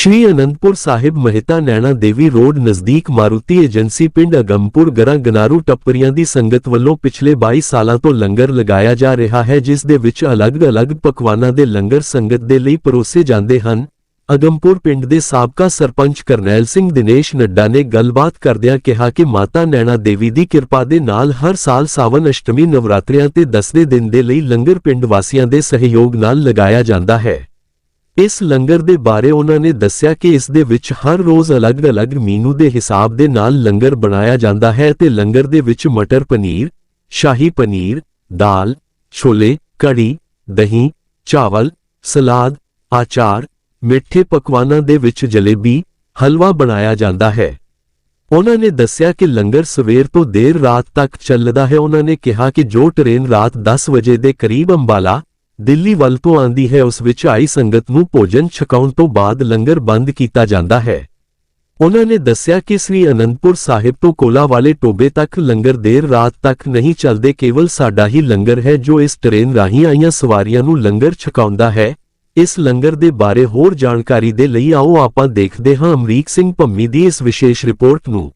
ਸ਼੍ਰੀ Anandpur Sahib Mehta Naina Devi road ਨਜ਼ਦੀਕ Maruti agency ਪਿੰਡ ਅਗੰਪੁਰ ਗਰਾਂ ਗਨਾਰੂ ਟੱਪਰੀਆਂ ਦੀ ਸੰਗਤ ਵੱਲੋਂ ਪਿਛਲੇ 22 ਸਾਲਾਂ ਤੋਂ ਲੰਗਰ ਲਗਾਇਆ ਜਾ ਰਿਹਾ ਹੈ, ਜਿਸ ਦੇ ਵਿੱਚ ਅਲੱਗ-ਅਲੱਗ ਪਕਵਾਨਾਂ ਦੇ ਲੰਗਰ ਸੰਗਤ ਦੇ ਲਈ ਪਰੋਸੇ ਜਾਂਦੇ ਹਨ। ਅਗੰਪੁਰ ਪਿੰਡ ਦੇ ਸਾਬਕਾ ਸਰਪੰਚ ਕਰਨੈਲ ਸਿੰਘ ਦਿਨੇਸ਼ ਨੱਡਾ ਨੇ ਗੱਲਬਾਤ ਕਰਦਿਆਂ ਕਿਹਾ ਕਿ ਮਾਤਾ ਨੈਣਾ ਦੇਵੀ ਦੀ ਕਿਰਪਾ ਦੇ ਨਾਲ ਹਰ ਸਾਲ ਸਾਵਨ ਅਸ਼ਟਮੀ ਨਵਰਾਤਰਿਆਂ ਤੇ 10ਵੇਂ ਦਿਨ ਦੇ ਲਈ ਲੰਗਰ ਪਿੰਡ ਵਾਸੀਆਂ ਦੇ ਸਹਿਯੋਗ ਨਾਲ ਲਗਾਇਆ ਜਾਂਦਾ ਹੈ। ਇਸ ਲੰਗਰ ਦੇ ਬਾਰੇ ਉਹਨਾਂ ਨੇ ਦੱਸਿਆ ਕਿ ਇਸ ਦੇ ਵਿੱਚ ਹਰ ਰੋਜ਼ ਅਲੱਗ-ਅਲੱਗ ਮੀਨੂ ਦੇ ਹਿਸਾਬ ਦੇ ਨਾਲ ਲੰਗਰ ਬਣਾਇਆ ਜਾਂਦਾ ਹੈ ਤੇ ਲੰਗਰ ਦੇ ਵਿੱਚ ਮਟਰ ਪਨੀਰ, ਸ਼ਾਹੀ ਪਨੀਰ, ਦਾਲ, ਛੋਲੇ, ਕੜੀ, ਦਹੀਂ, ਚਾਵਲ, ਸਲਾਦ, ਆਚਾਰ, ਮਿੱਠੇ ਪਕਵਾਨਾਂ ਦੇ ਵਿੱਚ ਜਲੇਬੀ, ਹਲਵਾ ਬਣਾਇਆ ਜਾਂਦਾ ਹੈ। ਉਹਨਾਂ ਨੇ ਦੱਸਿਆ ਕਿ ਲੰਗਰ ਸਵੇਰ ਤੋਂ ਦੇਰ ਰਾਤ ਤੱਕ ਚੱਲਦਾ ਹੈ। ਉਹਨਾਂ ਨੇ ਕਿਹਾ ਕਿ ਜੋ ਟ੍ਰੇਨ ਰਾਤ 10 ਵਜੇ ਦੇ ਕਰੀਬ ਅੰਬਾਲਾ ਦਿੱਲੀ ਵੱਲ ਤੋਂ ਆਂਦੀ ਹੈ, ਉਸ ਵਿੱਚ ਆਈ ਸੰਗਤ ਨੂੰ ਭੋਜਨ ਛਕਾਉਣ ਤੋਂ ਬਾਅਦ ਲੰਗਰ ਬੰਦ ਕੀਤਾ ਜਾਂਦਾ ਹੈ। ਉਹਨਾਂ ਨੇ ਦੱਸਿਆ ਕਿ ਸ੍ਰੀ ਅਨੰਦਪੁਰ ਸਾਹਿਬ ਤੋਂ ਕੋਲਾ ਵਾਲੇ ਟੋਬੇ ਤੱਕ ਲੰਗਰ ਦੇਰ ਰਾਤ ਤੱਕ ਨਹੀਂ ਚੱਲਦੇ, ਕੇਵਲ ਸਾਡਾ ਹੀ ਲੰਗਰ ਹੈ ਜੋ ਇਸ ਟ੍ਰੇਨ ਰਾਹੀਂ ਆਈਆਂ ਸਵਾਰੀਆਂ ਨੂੰ ਲੰਗਰ ਛਕਾਉਂਦਾ ਹੈ। ਇਸ ਲੰਗਰ ਦੇ ਬਾਰੇ ਹੋਰ ਜਾਣਕਾਰੀ ਦੇ ਲਈ ਆਓ ਆਪਾਂ ਦੇਖਦੇ ਹਾਂ ਅਮਰੀਕ ਸਿੰਘ ਭੰਮੀ ਦੀ ਇਸ ਵਿਸ਼ੇਸ਼ ਰਿਪੋਰਟ ਨੂੰ।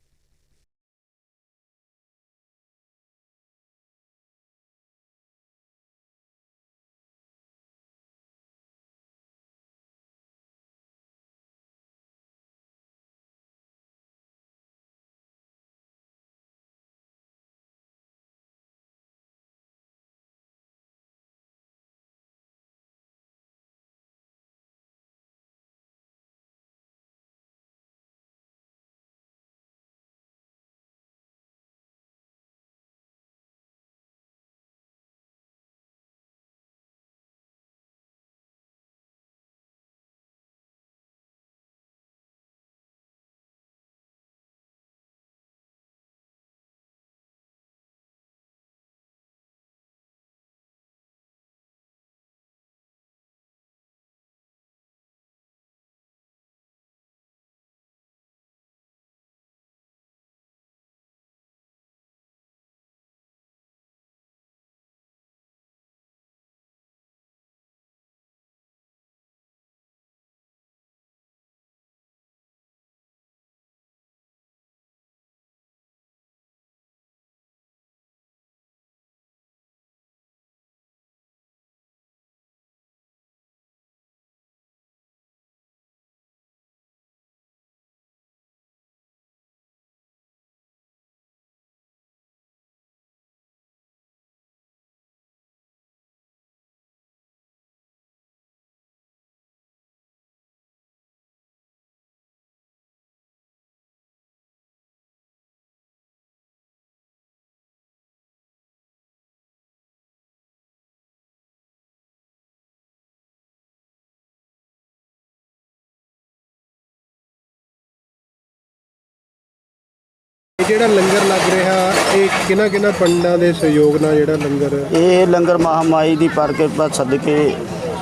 ਇਹ ਜਿਹੜਾ ਲੰਗਰ ਲੱਗ ਰਿਹਾ ਇਹ ਕਿਹਨਾਂ ਕਿਹਨਾਂ ਪੰਡਾਂ ਦੇ ਸਹਿਯੋਗ ਨਾਲ ਜਿਹੜਾ ਲੰਗਰ ਇਹ ਲੰਗਰ ਮਹਾਮਾਈ ਦੀ ਪ੍ਰਕਿਰਪਾ ਸਦਕੇ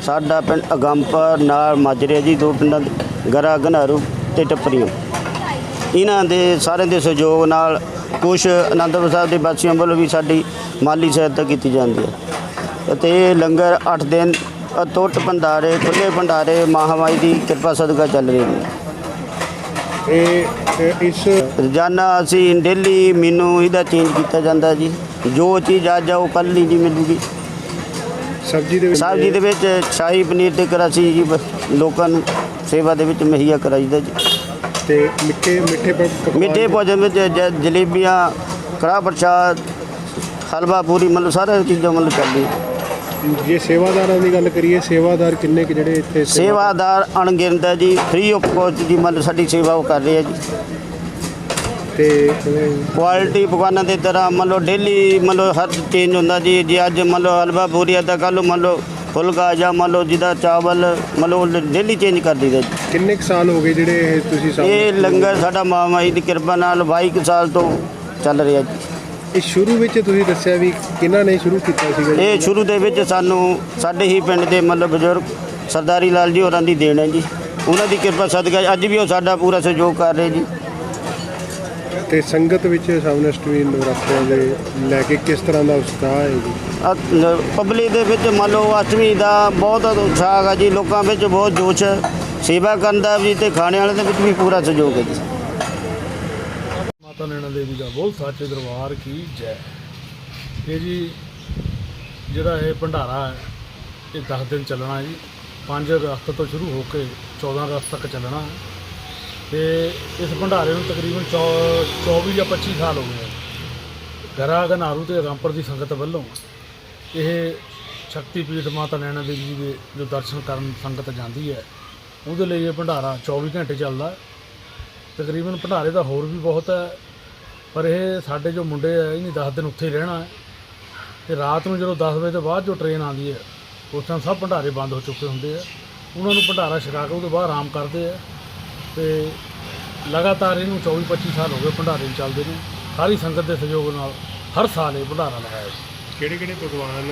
ਸਾਡਾ ਪਿੰਡ ਅਗੰਪਰ ਨਾਲ ਮਾਜਰੇ ਜੀ ਦੋ ਪਿੰਡਾਂ ਗਰਾ ਗਨਾਰੂ ਤੇ ਟੱਪਰੀਆਂ। ਇਹਨਾਂ ਦੇ ਸਾਰਿਆਂ ਦੇ ਸਹਿਯੋਗ ਨਾਲ ਕੁਝ ਅਨੰਦਪੁਰ ਸਾਹਿਬ ਦੇ ਵਾਸੀਆਂ ਵੱਲੋਂ ਵੀ ਸਾਡੀ ਮਾਲੀ ਸਹਾਇਤਾ ਕੀਤੀ ਜਾਂਦੀ ਹੈ। ਅਤੇ ਇਹ ਲੰਗਰ 8 ਦਿਨ ਅਟੁੱਟ ਭੰਡਾਰੇ ਖੁੱਲੇ ਭੰਡਾਰੇ ਮਹਾਮਾਈ ਦੀ ਕਿਰਪਾ ਸਦਕਾ ਚੱਲ ਰਹੇ ਨੇ। ਇਹ ਇਸ ਰੋਜ਼ਾਨਾ ਅਸੀਂ ਡੇਲੀ ਮੈਨੂੰ ਇਹਦਾ ਚੇਂਜ ਕੀਤਾ ਜਾਂਦਾ ਜੀ। ਜੋ ਚੀਜ਼ ਅੱਜ ਆ ਉਹ ਕੱਲ੍ਹ ਨਹੀਂ ਜੀ ਮਿਲੂਗੀ। ਸਬਜ਼ੀ ਦੇ ਵਿੱਚ ਸਬਜ਼ੀ ਦੇ ਵਿੱਚ ਸ਼ਾਹੀ ਪਨੀਰ ਤੇ ਕਰਾਸੀ ਜੀ ਲੋਕਾਂ ਨੂੰ ਸੇਵਾ ਦੇ ਵਿੱਚ ਮੁਹੱਈਆ ਕਰਾਈਦਾ ਜੀ। ਤੇ ਮਿੱਠੇ ਮਿੱਠੇ ਪਕਵਾਨ ਮਿੱਠੇ ਭੋਜਨ ਵਿੱਚ ਜ- ਜਲੇਬੀਆਂ ਕੜਾਹ ਪ੍ਰਸ਼ਾਦ ਹਲਵਾ ਪੂਰੀ ਮਤਲਬ ਸਾਰੇ ਚੀਜ਼ਾਂ ਮਤਲਬ ਚੱਲਦੀ ਜੇ ਸੇਵਾਦਾਰਾਂ ਦੀ ਗੱਲ ਕਰੀਏ ਸੇਵਾਦਾਰ ਕਿੰਨੇ ਕੁ ਜਿਹੜੇ ਇੱਥੇ ਸੇਵਾ- ਸੇਵਾਦਾਰ ਅਣਗਿਣਤ ਹੈ ਜੀ ਫ੍ਰੀ ਆਫ ਕੋਸਟ ਦੀ ਮਤਲਬ ਸਾਡੀ ਸੇਵਾ ਉਹ ਕਰ ਰਹੇ ਆ ਜੀ। ਤੇ ਕੁਆਲਿਟੀ ਪਕਵਾਨਾਂ ਦੀ ਤਰ੍ਹਾਂ ਮੰਨ ਲਓ ਡੇਲੀ ਮੰਨ ਲਓ ਹਰ ਚੇਂਜ ਹੁੰਦਾ ਜੀ ਜੇ ਅੱਜ ਮੰਨ ਲਓ ਹਲਵਾ ਪੂਰੀ ਤਾਂ ਕੱਲ੍ਹ ਨੂੰ ਮੰਨ ਲਓ ਫੁਲਕਾ ਜਾਂ ਮੰਨ ਲਓ ਜਿਹਦਾ ਚਾਵਲ ਮੰਨ ਲਓ ਡੇਲੀ ਚੇਂਜ ਕਰ ਦਈਦਾ ਜੀ। ਕਿੰਨੇ ਕੁ ਸਾਲ ਹੋ ਗਏ ਜਿਹੜੇ ਇਹ ਤੁਸੀਂ ਇਹ ਲੰਗਰ ਸਾਡਾ ਮਾਮਾਈ ਦੀ ਕਿਰਪਾ ਨਾਲ 22 ਕੁ ਸਾਲ ਤੋਂ ਚੱਲ ਰਿਹਾ ਜੀ। ਇਹ ਸ਼ੁਰੂ ਵਿੱਚ ਤੁਸੀਂ ਦੱਸਿਆ ਵੀ ਕਿਹਨਾਂ ਨੇ ਸ਼ੁਰੂ ਕੀਤਾ ਸੀਗਾ ਜੀ? ਇਹ ਸ਼ੁਰੂ ਦੇ ਵਿੱਚ ਸਾਨੂੰ ਸਾਡੇ ਹੀ ਪਿੰਡ ਦੇ ਮਤਲਬ ਬਜ਼ੁਰਗ ਸਰਦਾਰੀ ਲਾਲ ਜੀ ਹੋਰਾਂ ਦੀ ਦੇਣ ਹੈ ਜੀ। ਉਹਨਾਂ ਦੀ ਕਿਰਪਾ ਸਦਕਾ ਅੱਜ ਵੀ ਉਹ ਸਾਡਾ ਪੂਰਾ ਸਹਿਯੋਗ ਕਰ ਰਹੇ ਜੀ। ਤੇ ਸੰਗਤ ਵਿੱਚ ਸਾਵਨਸ਼ਟਮੀ ਨਵਰਾਤਰਿਆਂ ਦੇ ਲੈ ਕੇ ਕਿਸ ਤਰ੍ਹਾਂ ਦਾ ਉਤਸ਼ਾਹ ਹੈ ਜੀ? ਪਬਲਿਕ ਦੇ ਵਿੱਚ ਮੰਨ ਲਓ ਅਸ਼ਟਮੀ ਦਾ ਬਹੁਤ ਉਤਸ਼ਾਹ ਹੈ ਜੀ। ਲੋਕਾਂ ਵਿੱਚ ਬਹੁਤ ਜੋਸ਼ ਹੈ। ਸੇਵਾ ਕਰਨ ਦਾ ਵੀ ਤੇ ਖਾਣੇ ਵਾਲੇ ਦੇ ਵਿੱਚ ਵੀ ਪੂਰਾ ਸਹਿਯੋਗ ਹੈ ਜੀ। ਮਾਤਾ ਨੈਣਾ ਦੇਵੀ ਦਾ ਬਹੁਤ ਸੱਚੇ ਦਰਬਾਰ ਕੀ ਜੈ। ਇਹ ਜੀ ਜਿਹੜਾ ਇਹ ਭੰਡਾਰਾ ਹੈ, ਇਹ 10 ਦਿਨ ਚੱਲਣਾ ਹੈ ਜੀ। 5 ਅਗਸਤ ਤੋਂ ਸ਼ੁਰੂ ਹੋ ਕੇ 14 ਅਗਸਤ ਤੱਕ ਚੱਲਣਾ ਹੈ। ਤੇ ਇਸ ਭੰਡਾਰੇ ਨੂੰ ਤਕਰੀਬਨ ਚੌ- 24 ਜਾਂ 25 ਸਾਲ ਹੋ ਗਏ ਗਰਾ ਗਨਾਰੂ ਤੇ ਰਾਮਪੁਰ ਦੀ ਸੰਗਤ ਵੱਲੋਂ ਇਹ ਸ਼ਕਤੀਪੀਠ ਮਾਤਾ ਨੈਣਾ ਦੇਵੀ ਜੀ ਦੇ ਜੋ ਦਰਸ਼ਨ ਕਰਨ ਸੰਗਤ ਜਾਂਦੀ ਹੈ, ਉਹਦੇ ਲਈ ਇਹ ਭੰਡਾਰਾ 24 ਘੰਟੇ ਚੱਲਦਾ ਤਕਰੀਬਨ ਭੰਡਾਰੇ ਦਾ ਹੋਰ ਵੀ ਬਹੁਤ ਹੈ। ਪਰ ਇਹ ਸਾਡੇ ਜੋ ਮੁੰਡੇ ਆ ਇਹਨੇ 10 ਦਿਨ ਉੱਥੇ ਹੀ ਰਹਿਣਾ ਹੈ। ਤੇ ਰਾਤ ਨੂੰ ਜਦੋਂ 10 ਵਜੇ ਤੋਂ ਬਾਅਦ ਜੋ ਟ੍ਰੇਨ ਆਉਂਦੀ ਹੈ ਉਸ ਟਾਈਮ ਸਭ ਭੰਡਾਰੇ ਬੰਦ ਹੋ ਚੁੱਕੇ ਹੁੰਦੇ ਆ। ਉਹਨਾਂ ਨੂੰ ਭੰਡਾਰਾ ਛਕਾ ਕੇ ਉਹਦੇ ਬਾਅਦ ਆਰਾਮ ਕਰਦੇ ਆ। ਤੇ ਲਗਾਤਾਰ ਇਹਨੂੰ 24 25 ਸਾਲ ਹੋ ਗਏ ਭੰਡਾਰੇ ਚੱਲਦੇ ਨੇ। ਸਾਰੀ ਸੰਗਤ ਦੇ ਸਹਿਯੋਗ ਨਾਲ ਹਰ ਸਾਲ ਇਹ ਭੰਡਾਰਾ ਲਗਾਇਆ ਕਿਹੜੇ ਕਿਹੜੇ ਪਕਵਾਨ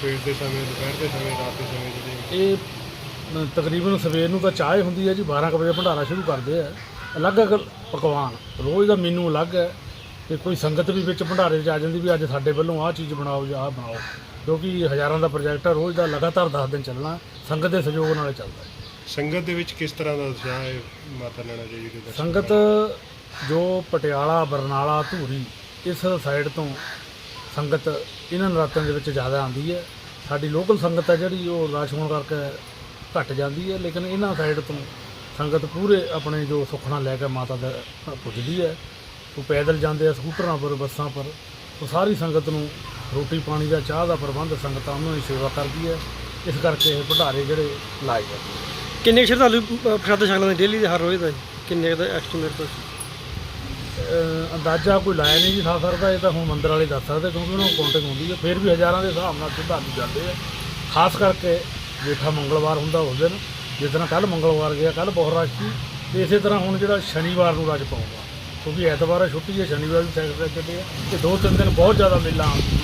ਸਵੇਰ ਦੇ ਸਮੇਂ ਦੁਪਹਿਰ ਦੇ ਸਮੇਂ ਰਾਤ ਦੇ ਸਮੇਂ ਜਿਹੜੇ? ਇਹ ਤਕਰੀਬਨ ਸਵੇਰ ਨੂੰ ਤਾਂ ਚਾਹ ਹੁੰਦੀ ਹੈ ਜੀ 12 ਕੁ ਵਜੇ ਭੰਡਾਰਾ ਸ਼ੁਰੂ ਕਰਦੇ ਆ। ਅਲੱਗ-ਅਲੱਗ ਪਕਵਾਨ ਰੋਜ਼ ਦਾ ਮੀਨੂ ਅਲੱਗ ਹੈ ਤੇ ਕੋਈ ਸੰਗਤ ਵੀ ਵਿੱਚ ਭੰਡਾਰੇ 'ਚ ਆ ਜਾਂਦੀ ਵੀ ਅੱਜ ਸਾਡੇ ਵੱਲੋਂ ਆਹ ਚੀਜ਼ ਬਣਾਓ ਜਾਂ ਆਹ ਬਣਾਓ। ਕਿਉਂਕਿ ਹਜ਼ਾਰਾਂ ਦਾ ਪ੍ਰੋਜੈਕਟ ਹੈ ਰੋਜ਼ ਦਾ ਲਗਾਤਾਰ 10 ਦਿਨ ਚੱਲਣਾ ਸੰਗਤ ਦੇ ਸਹਿਯੋਗ ਨਾਲ ਚੱਲਦਾ ਹੈ। ਸੰਗਤ ਦੇ ਵਿੱਚ ਕਿਸ ਤਰ੍ਹਾਂ ਦਾ ਉਤਸ਼ਾਹ ਹੈ ਮਾਤਾ ਨੈਣਾ ਦੇਵੀ ਦੇ ਦਰਸ਼ਨ ਸੰਗਤ ਜੋ ਪਟਿਆਲਾ ਬਰਨਾਲਾ ਧੂਰੀ ਇਸ ਸਾਈਡ ਤੋਂ ਸੰਗਤ ਇਹਨਾਂ ਨਰਾਤਿਆਂ ਦੇ ਵਿੱਚ ਜ਼ਿਆਦਾ ਆਉਂਦੀ ਹੈ। ਸਾਡੀ ਲੋਕਲ ਸੰਗਤ ਹੈ ਜਿਹੜੀ ਉਹ ਰਸ਼ ਹੋਣ ਕਰਕੇ ਘਟ ਜਾਂਦੀ ਹੈ ਲੇਕਿਨ ਇਹਨਾਂ ਸਾਈਡ ਤੋਂ ਸੰਗਤ ਪੂਰੇ ਆਪਣੇ ਜੋ ਸੁਖਣਾ ਲੈ ਕੇ ਮਾਤਾ ਦਾ ਪੁੱਜਦੀ ਹੈ ਉਹ ਪੈਦਲ ਜਾਂਦੇ ਆ ਸਕੂਟਰਾਂ ਪਰ ਬੱਸਾਂ ਪਰ ਉਹ ਸਾਰੀ ਸੰਗਤ ਨੂੰ ਰੋਟੀ ਪਾਣੀ ਦਾ ਚਾਹ ਦਾ ਪ੍ਰਬੰਧ ਸੰਗਤਾਂ ਉਹਨਾਂ ਦੀ ਸੇਵਾ ਕਰਦੀ ਹੈ। ਇਸ ਕਰਕੇ ਇਹ ਭੰਡਾਰੇ ਜਿਹੜੇ ਲਾਏ ਜਾਂਦੇ ਕਿੰਨੇ ਕੁ ਸ਼ਰਧਾਲੂ ਪ੍ਰਸ਼ਾਦਾ ਛਕ ਲੈਂਦੇ ਡੇਲੀ ਦੇ ਹਰ ਰੋਜ਼ ਦਾ ਜੀ? ਕਿੰਨੇ ਕੁ ਦਾ ਐਸਟੀਮੇਟ ਤੋਂ ਅਹ ਅੰਦਾਜ਼ਾ ਕੋਈ ਲਾਇਆ ਨਹੀਂ ਜੀ ਖਾ ਸਕਦਾ ਇਹ ਤਾਂ ਹੁਣ ਮੰਦਰ ਵਾਲੇ ਦੱਸ ਸਕਦੇ ਕਿਉਂਕਿ ਉਹਨਾਂ ਨੂੰ ਕਾਊਂਟਿੰਗ ਹੁੰਦੀ ਹੈ। ਫਿਰ ਵੀ ਹਜ਼ਾਰਾਂ ਦੇ ਹਿਸਾਬ ਨਾਲ ਸ਼ਰਧਾਲੂ ਜਾਂਦੇ ਆ। ਖਾਸ ਕਰਕੇ ਜੇਠਾ ਮੰਗਲਵਾਰ ਹੁੰਦਾ ਉਸ ਦਿਨ। ਜਿਸ ਤਰ੍ਹਾਂ ਕੱਲ ਮੰਗਲਵਾਰ ਗਿਆ ਕੱਲ ਬਹੁਤ ਰਸ਼ ਸੀ ਤੇ ਇਸੇ ਤਰ੍ਹਾਂ ਹੁਣ ਜਿਹੜਾ ਸ਼ਨੀਵਾਰ ਨੂੰ ਰਸ਼ ਪਾਊਗਾ। ਕਿਉਂਕਿ ਐਤਵਾਰ ਛੁੱਟੀ ਹੈ ਸ਼ਨੀਵਾਰ ਵੀ ਸੈਕਟਰ ਚੱਲੇ ਆ ਤੇ ਦੋ ਤਿੰਨ ਦਿਨ ਬਹੁਤ ਜ਼ਿਆਦਾ ਮੇਲਾ ਆਉਣ ਦੀ